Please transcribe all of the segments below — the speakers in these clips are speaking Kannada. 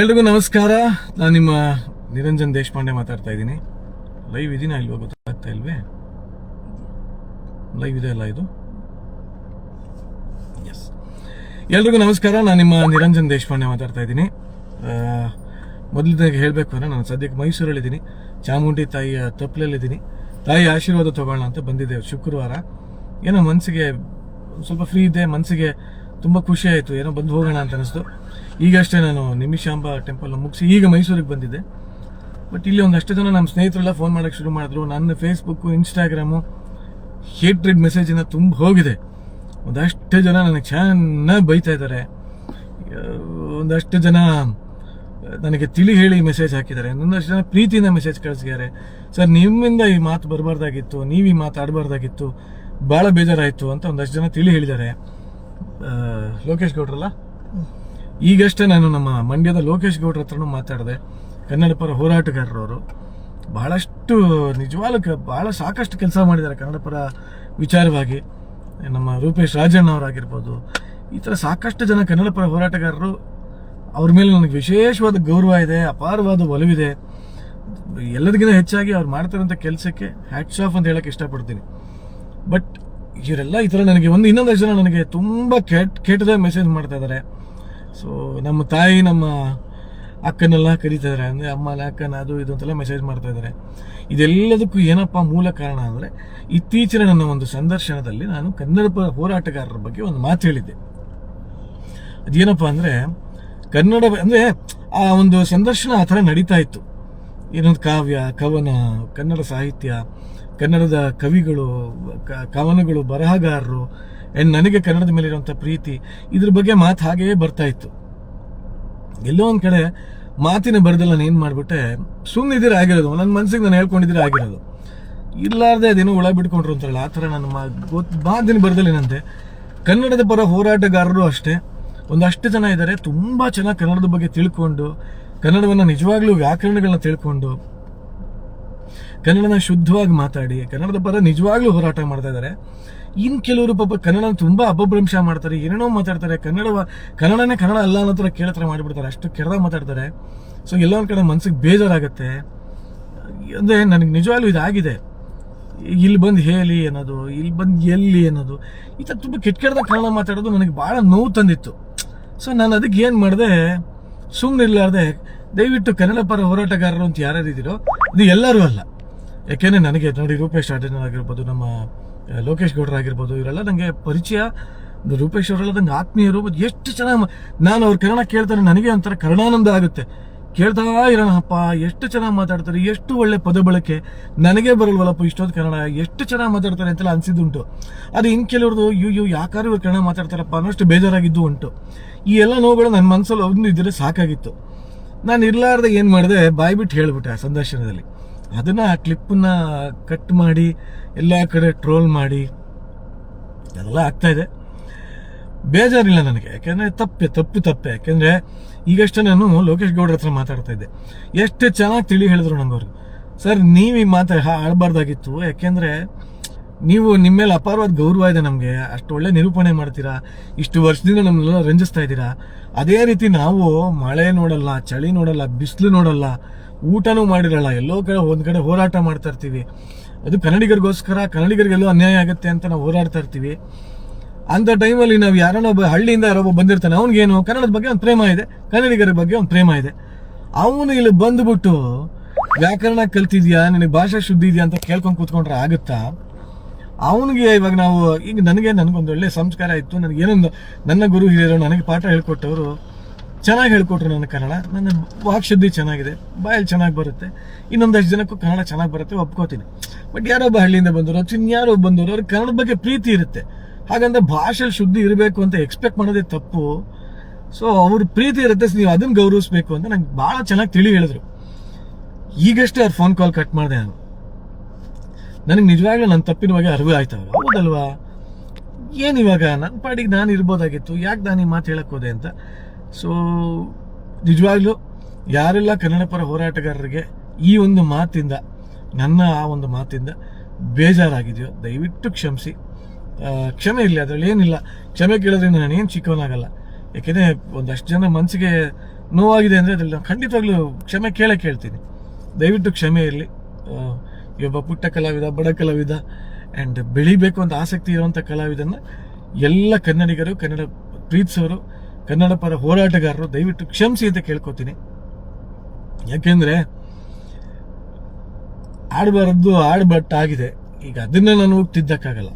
ಎಲ್ರಿಗೂ ನಮಸ್ಕಾರ. ನಾನು ನಿಮ್ಮ ನಿರಂಜನ್ ದೇಶಪಾಂಡೆ ಮಾತಾಡ್ತಾ ಇದ್ದೀನಿ. ಲೈವ್ ಇದೀನ ಇಲ್ವಾ ಗೊತ್ತಾಗ್ತಾ ಇಲ್ವೇ? ಲೈವ್ ಇದೆ ಅಲ್ಲ ಇದು? ಎಸ್ ಎಲ್ರಿಗೂ ನಮಸ್ಕಾರ. ನಾನು ನಿಮ್ಮ ನಿರಂಜನ್ ದೇಶಪಾಂಡೆ ಮಾತಾಡ್ತಾ ಇದ್ದೀನಿ. ಮೊದಲನೇದಾಗಿ ಹೇಳಬೇಕು ಅಂದರೆ ನಾನು ಸದ್ಯಕ್ಕೆ ಮೈಸೂರಲ್ಲಿದ್ದೀನಿ ಚಾಮುಂಡಿ ತಾಯಿಯ ತಪ್ಪಲಲ್ಲಿದ್ದೀನಿ ತಾಯಿ ಆಶೀರ್ವಾದ ತಗೊಳ್ಳೋಣ ಅಂತ ಬಂದಿದ್ದೆ ಶುಕ್ರವಾರ. ಏನೋ ಮನಸ್ಸಿಗೆ ಸ್ವಲ್ಪ ಫ್ರೀ ಇದೆ ಮನಸ್ಸಿಗೆ ತುಂಬ ಖುಷಿ ಆಯಿತು. ಏನೋ ಬಂದು ಹೋಗೋಣ ಅಂತ ಅನಿಸ್ತು. ಈಗಷ್ಟೇ ನಾನು ನಿಮಿಷಾಂಬ ಟೆಂಪಲ್ ಮುಗಿಸಿ ಈಗ ಮೈಸೂರಿಗೆ ಬಂದಿದ್ದೆ. ಬಟ್ ಇಲ್ಲಿ ಒಂದಷ್ಟು ಜನ ನಮ್ಮ ಸ್ನೇಹಿತರೆಲ್ಲ ಫೋನ್ ಮಾಡೋಕ್ಕೆ ಶುರು ಮಾಡಿದ್ರು. ನನ್ನ ಫೇಸ್ಬುಕ್ಕು ಇನ್ಸ್ಟಾಗ್ರಾಮು ಹೇಟ್ರೆಡ್ ಮೆಸೇಜಿನ ತುಂಬ ಹೋಗಿದೆ. ಒಂದಷ್ಟು ಜನ ನನಗೆ ಚೆನ್ನಾಗಿ ಬೈತಾ ಇದ್ದಾರೆ. ಒಂದಷ್ಟು ಜನ ನನಗೆ ತಿಳಿ ಹೇಳಿ ಮೆಸೇಜ್ ಹಾಕಿದ್ದಾರೆ. ಒಂದಷ್ಟು ಜನ ಪ್ರೀತಿಯಿಂದ ಮೆಸೇಜ್ ಕಳಿಸಿದ್ದಾರೆ. ಸರ್ ನಿಮ್ಮಿಂದ ಈ ಮಾತು ಬರಬಾರ್ದಾಗಿತ್ತು. ನೀವು ಈ ಮಾತು ಆಡಬಾರ್ದಾಗಿತ್ತು. ಭಾಳ ಬೇಜಾರಾಯಿತು ಅಂತ ಒಂದಷ್ಟು ಜನ ತಿಳಿ ಹೇಳಿದ್ದಾರೆ. ಲೋಕೇಶ್ ಗೌಡ್ರಲ್ಲ? ಈಗಷ್ಟೇ ನಾನು ನಮ್ಮ ಮಂಡ್ಯದ ಲೋಕೇಶ್ ಗೌಡ್ರ ಹತ್ರನೂ ಮಾತಾಡಿದೆ. ಕನ್ನಡ ಪರ ಹೋರಾಟಗಾರರವರು. ಬಹಳಷ್ಟು ನಿಜವಾಗ್ಲೂ ಬಹಳ ಸಾಕಷ್ಟು ಕೆಲಸ ಮಾಡಿದ್ದಾರೆ ಕನ್ನಡ ಪರ ವಿಚಾರವಾಗಿ. ನಮ್ಮ ರೂಪೇಶ್ ರಾಜಣ್ಣ ಅವರಾಗಿರ್ಬೋದು. ಈ ಥರ ಸಾಕಷ್ಟು ಜನ ಕನ್ನಡ ಪರ ಹೋರಾಟಗಾರರು, ಅವ್ರ ಮೇಲೆ ನನಗೆ ವಿಶೇಷವಾದ ಗೌರವ ಇದೆ, ಅಪಾರವಾದ ಒಲವಿದೆ. ಎಲ್ಲದಕ್ಕಿಂತ ಹೆಚ್ಚಾಗಿ ಅವ್ರು ಮಾಡ್ತಾರಂಥ ಕೆಲಸಕ್ಕೆ ಹ್ಯಾಟ್ಸ್ ಆಫ್ ಅಂತ ಹೇಳಕ್ಕೆ ಇಷ್ಟಪಡ್ತೀನಿ. ಬಟ್ ಇವರೆಲ್ಲ ಈ ಥರ ನನಗೆ ಒಂದು ಇನ್ನೊಂದಷ್ಟು ಜನ ನನಗೆ ತುಂಬ ಕೆಟ್ಟ ಕೆಟ್ಟದಾಗ ಮೆಸೇಜ್ ಮಾಡ್ತಾ ಇದ್ದಾರೆ ಸೊ ನಮ್ಮ ತಾಯಿ, ನಮ್ಮ ಅಕ್ಕನೆಲ್ಲ ಕರೀತಾ ಇದ್ದಾರೆ ಅಂದರೆ ಅಮ್ಮನ, ಅಕ್ಕನ, ಅದು, ಇದು ಅಂತೆಲ್ಲ ಮೆಸೇಜ್ ಮಾಡ್ತಾ ಇದ್ದಾರೆ ಇದೆಲ್ಲದಕ್ಕೂ ಏನಪ್ಪ ಮೂಲ ಕಾರಣ ಅಂದರೆ, ಇತ್ತೀಚಿನ ನನ್ನ ಒಂದು ಸಂದರ್ಶನದಲ್ಲಿ ನಾನು ಕನ್ನಡ ಹೋರಾಟಗಾರರ ಬಗ್ಗೆ ಒಂದು ಮಾತು ಹೇಳಿದ್ದೆ. ಅದೇನಪ್ಪ ಅಂದರೆ, ಕನ್ನಡ, ಅಂದರೆ ಆ ಒಂದು ಸಂದರ್ಶನ ಆ ಥರ ನಡೀತಾ ಇತ್ತು. ಏನೊಂದು ಕಾವ್ಯ, ಕವನ, ಕನ್ನಡ ಸಾಹಿತ್ಯ, ಕನ್ನಡದ ಕವಿಗಳು ಕವನಗಳು ಬರಹಗಾರರು ಆ್ಯಂಡ್ ನನಗೆ ಕನ್ನಡದ ಮೇಲಿರುವಂಥ ಪ್ರೀತಿ, ಇದ್ರ ಬಗ್ಗೆ ಮಾತು ಹಾಗೇ ಬರ್ತಾ ಇತ್ತು. ಎಲ್ಲೋ ಒಂದು ಕಡೆ ಮಾತಿನ ಬರೆದಲ್ಲ ನಾನು ಏನು ಮಾಡಿಬಿಟ್ಟೆ ಸುಮ್ಮನಿದ್ದೀರ ಆಗಿರೋದು ನನ್ನ ಮನಸ್ಸಿಗೆ ನಾನು ಹೇಳ್ಕೊಂಡಿದ್ದೀರ ಆಗಿರೋದು. ಇರ್ಲಾರ್ದೆ ಅದೇನೋ ಒಳ ಬಿಟ್ಕೊಂಡ್ರು ಅಂತಾರಲ್ಲ, ಆ ಥರ ನನ್ನ ಮಾ ಗೊತ್ತು ಮಾತಿನ ಬರದಲ್ಲೇನಂತೆ ಕನ್ನಡದ ಪರ ಹೋರಾಟಗಾರರು ಅಷ್ಟೇ, ಒಂದಷ್ಟು ಜನ ಇದ್ದಾರೆ ತುಂಬ ಚೆನ್ನಾಗಿ ಕನ್ನಡದ ಬಗ್ಗೆ ತಿಳ್ಕೊಂಡು ಕನ್ನಡವನ್ನು ನಿಜವಾಗ್ಲೂ ವ್ಯಾಕರಣಗಳನ್ನ ತಿಳ್ಕೊಂಡು, ಕನ್ನಡನ ಶುದ್ಧವಾಗಿ ಮಾತಾಡಿ, ಕನ್ನಡದ ಪರ ನಿಜವಾಗ್ಲೂ ಹೋರಾಟ ಮಾಡ್ತಾ ಇದ್ದಾರೆ. ಇನ್ನು ಕೆಲವರು ಪಾಪ ಕನ್ನಡ ತುಂಬಾ ಅಪಭ್ರಂಶ ಮಾಡ್ತಾರೆ, ಏನೇನೋ ಮಾತಾಡ್ತಾರೆ, ಕನ್ನಡ ಕನ್ನಡನೇ ಕನ್ನಡ ಅಲ್ಲ ಅನ್ನೋ ಥರ ಕೇಳತ್ರ ಮಾಡಿಬಿಡ್ತಾರೆ, ಅಷ್ಟು ಕೆಡದ ಮಾತಾಡ್ತಾರೆ. ಸೊ ಎಲ್ಲ ಕಡೆ ಮನ್ಸಿಗೆ ಬೇಜಾರಾಗುತ್ತೆ. ಅಂದರೆ ನನಗೆ ನಿಜವಾಗ್ಲೂ ಇದಾಗಿದೆ. ಇಲ್ಲಿ ಬಂದು ಹೇಳಿ ಅನ್ನೋದು, ಇಲ್ಲಿ ಬಂದು ಎಲ್ಲಿ ಅನ್ನೋದು, ಈ ಥರ ತುಂಬ ಕೆಟ್ಟ ಕೆಟ್ಟದಾಗ ಕನ್ನಡ ಮಾತಾಡೋದು ನನಗೆ ಭಾಳ ನೋವು ತಂದಿತ್ತು. ಸೊ ನಾನು ಅದಕ್ಕೆ ಏನು ಮಾಡಿದೆ ಸುಮ್ಮನೆ ಇರಲಾರ್ದೆ ದಯವಿಟ್ಟು ಕನ್ನಡ ಪರ ಹೋರಾಟಗಾರರು ಅಂತ ಯಾರ್ಯಾರು ಇದ್ದೀರೋ, ಇದು ಎಲ್ಲರೂ ಅಲ್ಲ. ಯಾಕೆಂದರೆ ನನಗೆ ನೋಡಿ ರೂಪೇಶ್ ರಾಜನ್ ಆಗಿರ್ಬೋದು, ನಮ್ಮ ಲೋಕೇಶ್ ಗೌಡ್ರ ಆಗಿರ್ಬೋದು, ಇವರೆಲ್ಲ ನನಗೆ ಪರಿಚಯ. ರೂಪೇಶ್ ಅವರೆಲ್ಲ ನಂಗೆ ಆತ್ಮೀಯರು ಎಷ್ಟು ಚೆನ್ನಾಗಿ ನಾನು ಅವ್ರ ಕನ್ನಡ ಕೇಳ್ತಾರೆ, ನನಗೆ ಒಂಥರ ಕರುಣಾನಂದ ಆಗುತ್ತೆ. ಕೇಳ್ತಾ ಇರೋಣಪ್ಪ ಎಷ್ಟು ಚೆನ್ನಾಗಿ ಮಾತಾಡ್ತಾರೆ, ಎಷ್ಟು ಒಳ್ಳೆ ಪದ ಬಳಕೆ. ನನಗೆ ಬರಲ್ವಲ್ಲಪ್ಪ ಇಷ್ಟೊಂದು ಕನ್ನಡ, ಎಷ್ಟು ಚೆನ್ನಾಗಿ ಮಾತಾಡ್ತಾರೆ ಅಂತೆಲ್ಲ ಅನ್ಸಿದ್ದುಂಟು. ಅದು ಇನ್ನು ಕೆಲವ್ರದ್ದು ಯು ಯು ಯಾಕಾರು ಇವ್ರು ಕನ್ನಡ ಮಾತಾಡ್ತಾರಪ್ಪ ಅನ್ನೋಷ್ಟು ಬೇಜಾರಾಗಿದ್ದು ಉಂಟು. ಈ ಎಲ್ಲ ನೋವುಗಳು ನನ್ನ ಮನಸ್ಸಲ್ಲಿ ಒಂದು ಇದ್ದರೆ ಸಾಕಾಗಿತ್ತು. ನಾನು ಇರಲಾರ್ದೆ ಏನು ಮಾಡಿದೆ, ಬಾಯ್ಬಿಟ್ಟು ಹೇಳ್ಬಿಟ್ಟೆ ಆ ಸಂದರ್ಶನದಲ್ಲಿ. ಅದನ್ನು ಆ ಕ್ಲಿಪ್ಪನ್ನ ಕಟ್ ಮಾಡಿ, ಎಲ್ಲ ಕಡೆ ಟ್ರೋಲ್ ಮಾಡಿ, ಅದೆಲ್ಲ ಆಗ್ತಾ ಇದೆ. ಬೇಜಾರಿಲ್ಲ ನನಗೆ. ಯಾಕೆಂದರೆ ತಪ್ಪೆ, ತಪ್ಪು, ತಪ್ಪೆ. ಯಾಕೆಂದರೆ ಈಗಷ್ಟೇ ನಾನು ಲೋಕೇಶ್ ಗೌಡ್ರ ಹತ್ರ ಮಾತಾಡ್ತಾ ಇದ್ದೆ. ಎಷ್ಟು ಚೆನ್ನಾಗಿ ತಿಳಿ ಹೇಳಿದ್ರು ನಂಗೆ ಅವ್ರು. ಸರ್, ನೀವು ಈ ಮಾತು ಆಳ್ಬಾರ್ದಾಗಿತ್ತು. ಯಾಕೆಂದರೆ ನೀವು ನಿಮ್ಮ ಮೇಲೆ ಅಪಾರವಾದ ಗೌರವ ಇದೆ ನಮಗೆ. ಅಷ್ಟು ಒಳ್ಳೆ ನಿರೂಪಣೆ ಮಾಡ್ತೀರಾ? ಇಷ್ಟು ವರ್ಷದಿಂದ ನಮ್ಮನ್ನೆಲ್ಲ ರಂಜಿಸ್ತಾ ಇದ್ದೀರಾ? ಅದೇ ರೀತಿ ನಾವು ಮಳೆ ನೋಡಲ್ಲ, ಚಳಿ ನೋಡಲ್ಲ, ಬಿಸಿಲು ನೋಡಲ್ಲ, ಊಟನೂ ಮಾಡಿರಲ್ಲ. ಎಲ್ಲೋ ಕಡೆ ಒಂದು ಕಡೆ ಹೋರಾಟ ಮಾಡ್ತಾ ಇರ್ತೀವಿ. ಅದು ಕನ್ನಡಿಗರಿಗೋಸ್ಕರ, ಕನ್ನಡಿಗರಿಗೆಲ್ಲೋ ಅನ್ಯಾಯ ಆಗುತ್ತೆ ಅಂತ ನಾವು ಹೋರಾಡ್ತಾ ಇರ್ತೀವಿ. ಅಂತ ಟೈಮಲ್ಲಿ ನಾವು ಯಾರನ್ನೋ ಒಬ್ಬ ಹಳ್ಳಿಯಿಂದ ಯಾರೊಬ್ಬ ಬಂದಿರ್ತಾನೆ, ಅವ್ನಿಗೇನು? ಕನ್ನಡದ ಬಗ್ಗೆ ಒಂದು ಪ್ರೇಮ ಇದೆ. ಕನ್ನಡಿಗರ ಬಗ್ಗೆ ಒಂದು ಪ್ರೇಮ ಇದೆ. ಅವನು ಇಲ್ಲಿ ಬಂದ್ಬಿಟ್ಟು, ವ್ಯಾಕರಣ ಕಲ್ತಿದ್ಯಾ? ನಿನಗೆ ಭಾಷಾ ಶುದ್ಧಿ ಇದೆಯಾ? ಅಂತ ಕೇಳ್ಕೊಂಡು ಕೂತ್ಕೊಂಡ್ರೆ ಆಗುತ್ತಾ? ಅವನಿಗೆ ಇವಾಗ ನಾವು, ಈಗ ನನಗೆ ನನಗೊಂದು ಒಳ್ಳೆ ಸಂಸ್ಕಾರ ಇತ್ತು. ನನಗೆ ಏನೊಂದು, ನನ್ನ ಗುರು ಹಿರಿಯರು ನನಗೆ ಪಾಠ ಹೇಳ್ಕೊಟ್ಟವರು, ಚೆನ್ನಾಗಿ ಹೇಳ್ಕೊಟ್ರು ನನ್ನ ಕನ್ನಡ. ನನ್ನ ವಾಕ್ಶುದ್ಧಿ ಚೆನ್ನಾಗಿದೆ. ಬಾಯಲ್ಲಿ ಚೆನ್ನಾಗಿ ಬರುತ್ತೆ. ಇನ್ನೊಂದಷ್ಟು ಜನಕ್ಕೂ ಕನ್ನಡ ಚೆನ್ನಾಗಿ ಬರುತ್ತೆ, ಒಪ್ಕೋತೀನಿ. ಬಟ್ ಯಾರೊಬ್ಬ ಹಳ್ಳಿಯಿಂದ ಬಂದವರು ಅಥವಾ ಇನ್ಯಾರೋ ಬಂದವರು, ಅವ್ರಿಗೆ ಕನ್ನಡದ ಬಗ್ಗೆ ಪ್ರೀತಿ ಇರುತ್ತೆ. ಹಾಗಂದ್ರೆ ಭಾಷೆ ಶುದ್ಧಿ ಇರಬೇಕು ಅಂತ ಎಕ್ಸ್ಪೆಕ್ಟ್ ಮಾಡೋದೇ ತಪ್ಪು. ಸೊ ಅವ್ರ ಪ್ರೀತಿ ಇರುತ್ತೆ ನೀವು ಅದನ್ನ ಗೌರವಿಸ್ಬೇಕು ಅಂತ ನಂಗೆ ಭಾಳ ಚೆನ್ನಾಗಿ ತಿಳಿ ಹೇಳಿದ್ರು. ಈಗಷ್ಟೇ ಅವ್ರ ಫೋನ್ ಕಾಲ್ ಕಟ್ ಮಾಡಿದೆ ನಾನು. ನನಗೆ ನಿಜವಾಗ್ಲೂ ನನ್ನ ತಪ್ಪಿನ ಬಗ್ಗೆ ಅರಿವು ಆಯ್ತು. ಹೌದಲ್ವಾ? ಏನು ಇವಾಗ? ನನ್ನ ಪಾಡಿಗೆ ನಾನು ಇರ್ಬೋದಾಗಿತ್ತು. ಯಾಕೆ ನಾನು ಈ ಮಾತು ಹೇಳಕ್ ಹೋದೆ ಅಂತ? ಸೊ ನಿಜವಾಗ್ಲೂ ಯಾರೆಲ್ಲ ಕನ್ನಡ ಪರ ಹೋರಾಟಗಾರರಿಗೆ ಈ ಒಂದು ಮಾತಿಂದ, ನನ್ನ ಆ ಒಂದು ಮಾತಿಂದ ಬೇಜಾರಾಗಿದೆಯೋ, ದಯವಿಟ್ಟು ಕ್ಷಮಿಸಿ. ಕ್ಷಮೆ ಇರಲಿ, ಅದರಲ್ಲಿ ಏನಿಲ್ಲ. ಕ್ಷಮೆ ಕೇಳೋದ್ರಿಂದ ನಾನೇನು ಚಿಕ್ಕವನಾಗಲ್ಲ. ಯಾಕೆಂದರೆ ಒಂದಷ್ಟು ಜನ ಮನಸ್ಸಿಗೆ ನೋವಾಗಿದೆ ಅಂದರೆ ಅದರಲ್ಲಿ ನಾನು ಖಂಡಿತವಾಗ್ಲೂ ಕ್ಷಮೆ ಕೇಳೇ ಕೇಳ್ತೀನಿ. ದಯವಿಟ್ಟು ಕ್ಷಮೆ ಇರಲಿ. ಒಬ್ಬ ಪುಟ್ಟ ಕಲಾವಿದ, ಬಡ ಕಲಾವಿದ ಆ್ಯಂಡ್ ಬೆಳಿಬೇಕು ಅಂತ ಆಸಕ್ತಿ ಇರುವಂಥ ಕಲಾವಿದನ ಎಲ್ಲ ಕನ್ನಡಿಗರು, ಕನ್ನಡ ಪ್ರೀತಿಸೋರು ಕನ್ನಡ ಪರ ಹೋರಾಟಗಾರರು ದಯವಿಟ್ಟು ಕ್ಷಮಿಸಿ ಅಂತ ಕೇಳ್ಕೊತೀನಿ. ಯಾಕೆಂದರೆ ಆಡಬಾರದ್ದು ಆಡಬಟ್ಟಾಗಿದೆ. ಈಗ ಅದನ್ನು ನಾನು ಹೋಗಿ ತಿದ್ದಕ್ಕಾಗಲ್ಲ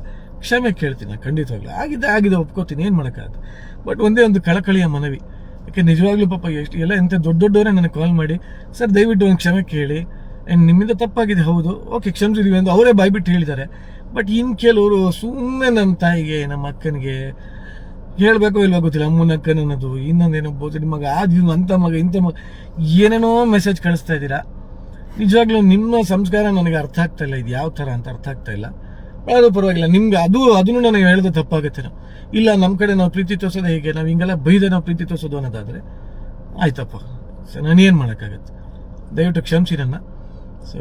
ಕ್ಷಮೆ ಕೇಳ್ತೀನಿ, ಖಂಡಿತವಾಗ್ಲೂ. ಆಗಿದೆ ಆಗಿದೆ, ಒಪ್ಕೋತೀನಿ, ಏನು ಮಾಡೋಕ್ಕಾಗತ್ತೆ? ಬಟ್ ಒಂದೇ ಒಂದು ಕಳಕಳಿಯ ಮನವಿ. ಯಾಕೆ, ನಿಜವಾಗ್ಲೂ ಪಾಪ, ಎಷ್ಟು, ಎಲ್ಲ ಎಂಥ ದೊಡ್ಡ ದೊಡ್ಡವರೇ ನನಗೆ ಕಾಲ್ ಮಾಡಿ, ಸರ್, ದಯವಿಟ್ಟು ಒಂದು ಕ್ಷಮೆ ಕೇಳಿ. ಆ್ಯಂಡ್ ನಿಮ್ಮಿಂದ ತಪ್ಪಾಗಿದೆ, ಹೌದು. ಓಕೆ ಕ್ಷಮಿಸಿದೀವಿ ಅಂತ ಅವರೇ ಬಾಯ್ಬಿಟ್ಟು ಹೇಳಿದ್ದಾರೆ. ಬಟ್ ಇನ್ನು ಕೆಲವರು ಸುಮ್ಮನೆ ನಮ್ಮ ತಾಯಿಗೆ, ನಮ್ಮ ಅಕ್ಕನಿಗೆ ಹೇಳಬೇಕೋ ಇಲ್ವಾ ಗೊತ್ತಿಲ್ಲ. ಅಮ್ಮನ ಅಕ್ಕನ ಅನ್ನೋದು ಇನ್ನೊಂದೇನೋ ಬೋತಡಿ ಮಗ ಅದು ಅಂತ ಮಗ, ಇಂಥ ಮಗ, ಏನೇನೋ ಮೆಸೇಜ್ ಕಳಿಸ್ತಾ ಇದ್ದೀರಾ? ನಿಜವಾಗ್ಲೂ ನಿಮ್ಮ ಸಂಸ್ಕಾರ ನನಗೆ ಅರ್ಥ ಆಗ್ತಾ ಇಲ್ಲ. ಇದು ಯಾವ ಥರ ಅಂತ ಅರ್ಥ ಆಗ್ತಾ ಇಲ್ಲ. ಅದು ಪರವಾಗಿಲ್ಲ. ನಿಮ್ಗೆ ಅದು, ಅದನ್ನು ನಾನು ಹೇಳಿದ್ರೆ ತಪ್ಪಾಗುತ್ತೆ ಇಲ್ಲ ನಮ್ಮ ಕಡೆ ನಾವು ಪ್ರೀತಿ ತೋರಿಸೋದು ಹೇಗೆ? ನಾವು ಹಿಂಗೆಲ್ಲ ಬೈದೆ ನಾವು ಪ್ರೀತಿ ತೋರಿಸೋದು ಅನ್ನೋದಾದರೆ, ಆಯ್ತಪ್ಪ. ಸೊ ನಾನೇನು ಮಾಡೋಕ್ಕಾಗತ್ತೆ? ದಯವಿಟ್ಟು ಕ್ಷಮಿಸಿ ನನ್ನ. ಸೊ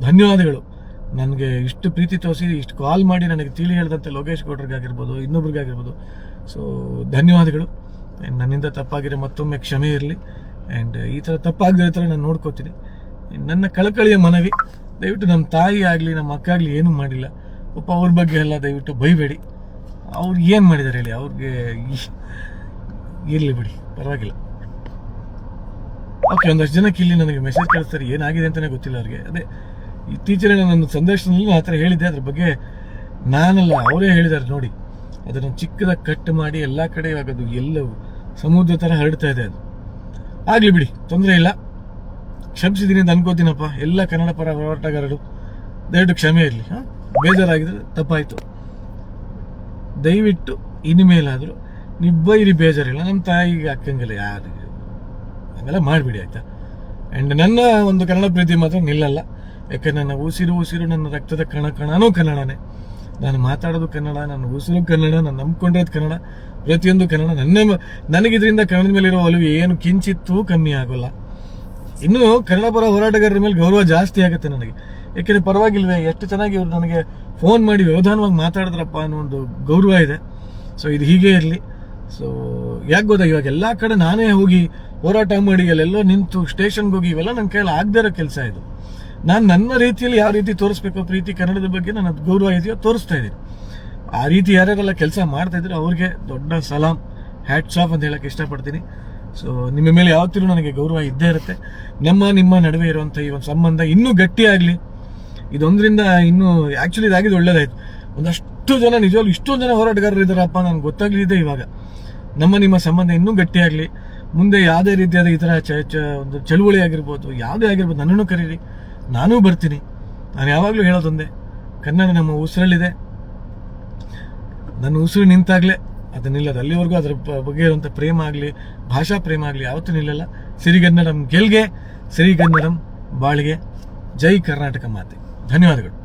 ಧನ್ಯವಾದಗಳು. ನನಗೆ ಇಷ್ಟು ಪ್ರೀತಿ ತೋರಿಸಿ, ಇಷ್ಟು ಕಾಲ್ ಮಾಡಿ ನನಗೆ ತಿಳಿ ಹೇಳಿದಂತೆ ಲೋಕೇಶ್ ಗೌಡ್ರಿಗಾಗಿರ್ಬೋದು, ಇನ್ನೊಬ್ರಿಗಾಗಿರ್ಬೋದು. ಸೊ ಧನ್ಯವಾದಗಳು. ಆ್ಯಂಡ್ ನನ್ನಿಂದ ತಪ್ಪಾಗಿರೋ ಮತ್ತೊಮ್ಮೆ ಕ್ಷಮೆ ಇರಲಿ. ಆ್ಯಂಡ್ ಈ ಥರ ತಪ್ಪಾಗದಿರೋ ಥರ ನಾನು ನೋಡ್ಕೋತೀನಿ. ನನ್ನ ಕಳಕಳಿಯ ಮನವಿ, ದಯವಿಟ್ಟು ನಮ್ಮ ತಾಯಿ ಆಗಲಿ ನಮ್ಮ ಅಕ್ಕ ಆಗಲಿ ಏನೂ ಮಾಡಿಲ್ಲ. ಪಾಪ ಅವ್ರ ಬಗ್ಗೆ ಎಲ್ಲ ದಯವಿಟ್ಟು ಬೈಬೇಡಿ. ಅವ್ರು ಏನು ಮಾಡಿದ್ದಾರೆ ಹೇಳಿ? ಅವ್ರಿಗೆ ಇರಲಿ ಬಿಡಿ, ಪರವಾಗಿಲ್ಲ. ಓಕೆ ಒಂದಷ್ಟು ಜನಕ್ಕೆ ಇಲ್ಲಿ ನನಗೆ ಮೆಸೇಜ್ ಕಳಿಸ್ತಾರೆ, ಏನಾಗಿದೆ ಅಂತಲೇ ಗೊತ್ತಿಲ್ಲ ಅವ್ರಿಗೆ. ಅದೇ, ಇತ್ತೀಚೆಗೆ ನನ್ನ ಸಂದೇಶದಲ್ಲಿ ಆ ಥರ ಹೇಳಿದ್ದೆ, ಅದ್ರ ಬಗ್ಗೆ ನಾನಲ್ಲ, ಅವರೇ ಹೇಳಿದ್ದಾರೆ ನೋಡಿ. ಅದನ್ನು ಚಿಕ್ಕದಾಗಿ ಕಟ್ ಮಾಡಿ ಎಲ್ಲ ಕಡೆ ಇವಾಗ ಅದು ಎಲ್ಲವೂ ಸಮುದ್ರ ಥರ ಹರಡ್ತಾ ಇದೆ ಅದು. ಆಗಲಿ ಬಿಡಿ, ತೊಂದರೆ ಇಲ್ಲ. ಕ್ಷಮಿಸಿದ್ದೀನಿ ಅಂತ ಅನ್ಕೋತೀನಪ್ಪ. ಎಲ್ಲ ಕನ್ನಡ ಪರ ಹೋರಾಟಗಾರರು. ದಯವಿಟ್ಟು ಕ್ಷಮೆ ಇರಲಿ, ಹಾಂ? ಬೇಜಾರಾಗಿದ್ರೆ ತಪ್ಪಾಯಿತು. ದಯವಿಟ್ಟು ಇನ್ಮೇಲಾದರೂ ನಿಬ್ಬೈರಿ ಬೇಜಾರಿಲ್ಲ. ನಮ್ಮ ತಾಯಿಗೆ ಅಕ್ಕಂಗಿಲ್ಲ ಯಾರಿಗೆ ಹಂಗೆಲ್ಲ ಮಾಡಿಬಿಡಿ, ಆಯ್ತಾ? ಆ್ಯಂಡ್ ನನ್ನ ಒಂದು ಕನ್ನಡ ಪ್ರೀತಿ ಮಾತ್ರ ನಿಲ್ಲಲ್ಲ. ಯಾಕೆ ನನ್ನ ಉಸಿರು ಉಸಿರು ನನ್ನ ರಕ್ತದ ಕಣ ಕಣನೂ ಕನ್ನಡನೇ. ನಾನು ಮಾತಾಡೋದು ಕನ್ನಡ, ನನ್ನ ಉಸಿರು ಕನ್ನಡ, ನಾನು ನಂಬ್ಕೊಂಡಿರೋದು ಕನ್ನಡ. ಪ್ರತಿಯೊಂದು ಕನ್ನಡ ನನ್ನ ನನಗಿದ್ರಿಂದ ಕನ್ನಡದ ಮೇಲೆ ಇರೋ ಒಲವು ಏನು ಕಿಂಚಿತ್ತೂ ಕಮ್ಮಿ ಆಗೋಲ್ಲ. ಇನ್ನು ಕನ್ನಡ ಪರ ಹೋರಾಟಗಾರರ ಮೇಲೆ ಗೌರವ ಜಾಸ್ತಿ ಆಗುತ್ತೆ ನನಗೆ. ಯಾಕೆಂದ್ರೆ ಪರವಾಗಿಲ್ವೇ, ಎಷ್ಟು ಚೆನ್ನಾಗಿ ಇವ್ರು ನನಗೆ ಫೋನ್ ಮಾಡಿ ವ್ಯವಧಾನವಾಗಿ ಮಾತಾಡಿದ್ರಪ್ಪ ಅನ್ನೋ ಒಂದು ಗೌರವ ಇದೆ. ಸೊ ಇದು ಹೀಗೆ ಇರಲಿ. ಸೊ ಯಾಕೆ ಗೊತ್ತಾ, ಇವಾಗ ಎಲ್ಲ ಕಡೆ ನಾನೇ ಹೋಗಿ ಹೋರಾಟ ಮಾಡಿ, ಅಲ್ಲೆಲ್ಲೋ ನಿಂತು ಸ್ಟೇಷನ್ಗೆ ಹೋಗಿ, ಇವೆಲ್ಲ ನನ್ನ ಕೈಯಲ್ಲಿ ಆಗದೇ ಇರೋ ಕೆಲಸ ಇದು. ನಾನು ನನ್ನ ರೀತಿಯಲ್ಲಿ ಯಾವ ರೀತಿ ತೋರಿಸ್ಬೇಕು, ಪ್ರೀತಿ, ಕನ್ನಡದ ಬಗ್ಗೆ ನನ್ನ ಗೌರವ ಇದೆಯೋ ತೋರಿಸ್ತಾ ಇದ್ದೀನಿ. ಆ ರೀತಿ ಯಾರ್ಯಾರೆಲ್ಲ ಕೆಲಸ ಮಾಡ್ತಾ ಇದ್ರು ಅವ್ರಿಗೆ ದೊಡ್ಡ ಸಲಾಂ ಹ್ಯಾಟ್ಸ್ ಆಫ್ ಅಂತ ಹೇಳಕ್ಕೆ ಇಷ್ಟಪಡ್ತೀನಿ. ಸೊ ನಿಮ್ಮ ಮೇಲೆ ಯಾವತ್ತಿರೂ ನನಗೆ ಗೌರವ ಇದ್ದೇ ಇರುತ್ತೆ. ನಮ್ಮ, ನಿಮ್ಮ ನಡುವೆ ಇರುವಂಥ ಈ ಒಂದು ಸಂಬಂಧ ಇನ್ನೂ ಗಟ್ಟಿಯಾಗಲಿ ಇದೊಂದರಿಂದ ಇನ್ನೂ ಆ್ಯಕ್ಚುಲಿ ಇದಾಗಿದ್ದು ಒಳ್ಳೇದಾಯ್ತು. ಒಂದಷ್ಟು ಜನ ನಿಜವಾಗ್ಲೂ ಇಷ್ಟೊಂದು ಜನ ಹೋರಾಟಗಾರರು ಇದ್ದಾರಪ್ಪ ನನಗೆ ಗೊತ್ತಾಗ್ಲಿದೆ ಇವಾಗ. ನಮ್ಮ ನಿಮ್ಮ ಸಂಬಂಧ ಇನ್ನೂ ಗಟ್ಟಿಯಾಗಲಿ. ಮುಂದೆ ಯಾವುದೇ ರೀತಿಯಾದ ಈ ಥರ ಚ ಚ, ಒಂದು ಚಳುವಳಿ ಆಗಿರ್ಬೋದು, ಯಾವುದೇ ಆಗಿರ್ಬೋದು, ನನ್ನನ್ನು ಕರೀರಿ. ನಾನೂ ಬರ್ತೀನಿ. ನಾನು ಯಾವಾಗಲೂ ಹೇಳೋದೊಂದೇ, ಕನ್ನಡ ನಮ್ಮ ಉಸಿರಲ್ಲಿದೆ. ನನ್ನ ಉಸಿರು ನಿಂತಾಗಲೇ, ಅದು ನಿಲ್ಲದು. ಅಲ್ಲಿವರೆಗೂ ಅದರ ಬಗ್ಗೆ ಇರುವಂಥ ಪ್ರೇಮ ಆಗಲಿ, ಭಾಷಾ ಪ್ರೇಮ ಆಗಲಿ ಯಾವತ್ತೂ ನಿಲ್ಲಲ್ಲ. ಸಿರಿಗನ್ನಡಂ ಗೆಲ್ಗೆ, ಸಿರಿಗನ್ನಡಂ ಬಾಳಿಗೆ. ಜೈ ಕರ್ನಾಟಕ ಮಾತೆ. ಧನ್ಯವಾದಗಳು.